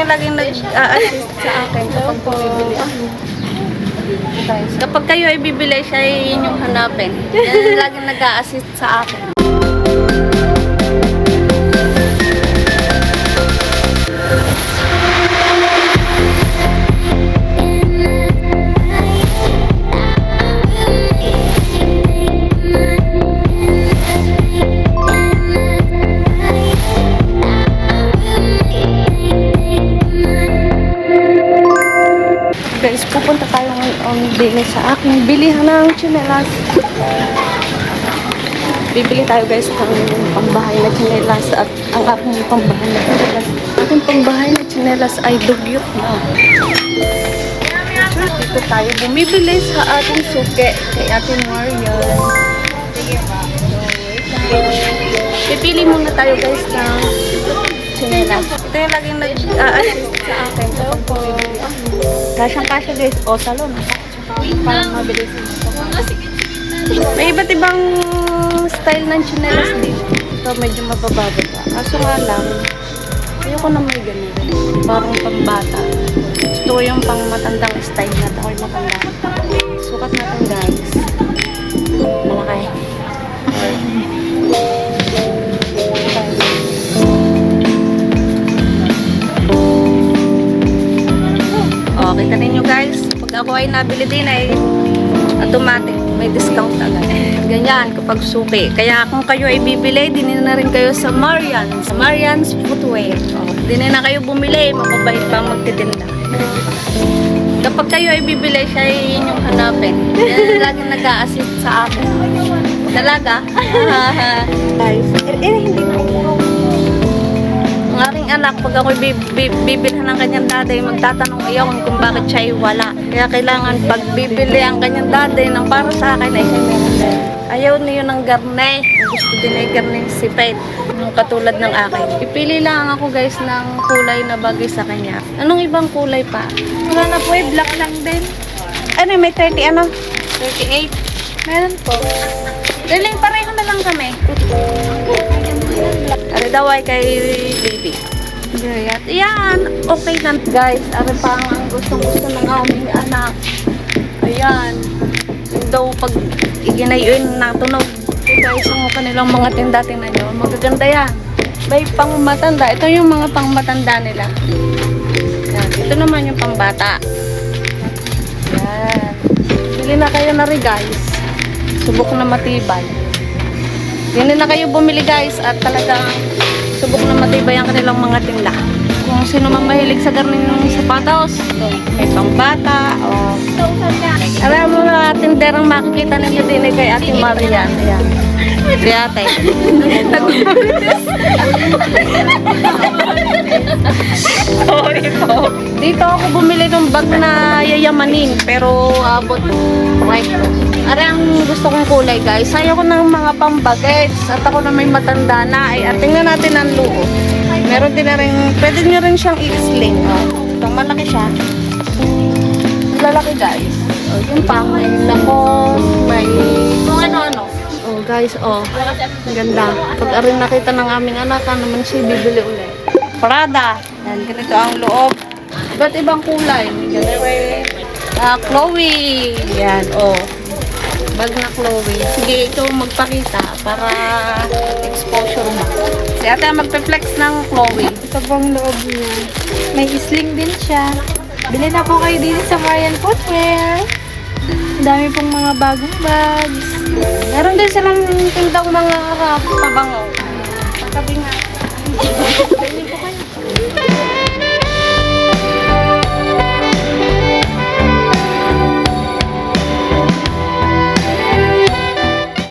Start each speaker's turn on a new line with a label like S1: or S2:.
S1: yung laging nag-assist sa akin kapag bumibili ako. Kapag kayo ay bibili, siya ay yun yung hanapin. Yan yung laging nag-assist sa akin. Guys, pupunta tayo ngayon bili sa aking bilihan ng chinelas. Bibili tayo guys ng pambahay na chinelas at ang aking pambahay na chinelas. Aking pambahay na chinelas ay dugyot na. Dito tayo bumibili sa ating suke kay ating Marian. Pipili muna tayo guys ng chinelas. Ito yung laging nag-assist sa akin kapag bumibili. Kasyang kasya guys. O, salon. Parang mabilis. May iba't ibang style ng chinelas dito. Ito medyo mabababa pa. Kaso nga lang, ayoko na may ganun. Parang pambata. Gusto ko yung pang matandang style na ito. Ako yung matanda. Sukat natin guys. Kita ninyo guys, pag ako ay nabili din ay automatic, may discount agad. Ganyan kapag suki. Kaya kung kayo ay bibili, din na rin kayo sa Marian's. Marian's Footwear. Oh, din na kayo bumili, mababait pa magtitinda. Kapag kayo ay bibili, siya ay yun yung hanapin. Yan laging nag-a-assist sa akin. Talaga? guys, eh, eh, hindi anak, pag ako bibilhan ng kanyang daday, magtatanong iyon kung bakit siya ay wala. Kaya kailangan pag bibili ang kanyang daday ng para sa akin ay. Ayaw niyo ng garne. Gusto din ay garne si Pet. Yung katulad ng akin. Ipili lang ako guys ng kulay na bagay sa kanya. Anong ibang kulay pa?
S2: Wala na po eh, black lang din.
S1: Ano, may 30 ano? 38?
S2: Meron po.
S1: Daling pareho na lang kami. Ari daw ay kay baby. Gayat. Yan. Okay na. Guys, ari pa ang gustong gusto ng aming anak. Ayan. Daw pag iginayun natunog. Guys, ang kanilang mga tinda tingnan nyo. Magaganda yan. May pang matanda. Ito yung mga pang matanda nila. Yan. Ito naman yung pang bata. Yan. Bili na kayo na rin guys. Subok na matibay. Yan na kayo bumili guys at talagang subok na matibay ang kanilang mga tinda. Kung sino mang mahilig sa garden ganun sapatos, may pangbata, o... Alam mo mga tinderang makikita ninyo din eh, kay Ate Maria. Ayan. Si. Sorry po. Dito ako bumili ng bag na yayamanin, pero abot 5 Arang gusto kong kulay guys. Ayaw ko ng mga pambagets at ako na may matanda na. Ay, at tingnan natin ang luo. Meron din na rin, pwede nyo rin siyang i-sling. Oh. Ito, malaki siya. Lalaki guys. Oh, yung pang, may lakos, may... Kung ano-ano. Oh guys, oh. Ganda. Pag arin nakita ng aming anak, ano naman siya bibili ulit. Prada. Yan, ganito ang loob. Ba't ibang kulay? Ganito. Uh, Chloe. Yan, oh bag na Chloe. Sige, ikaw magpakita para exposure mo. Si ate magpe-flex ng Chloe.
S2: Ito pong loob niya. May sling din siya. Bili na po kayo dito sa Marian Footwear. Dami pong mga bagong bags.
S1: Meron din silang tindang mga uh, pabango. Pagkabi nga. Ganyan po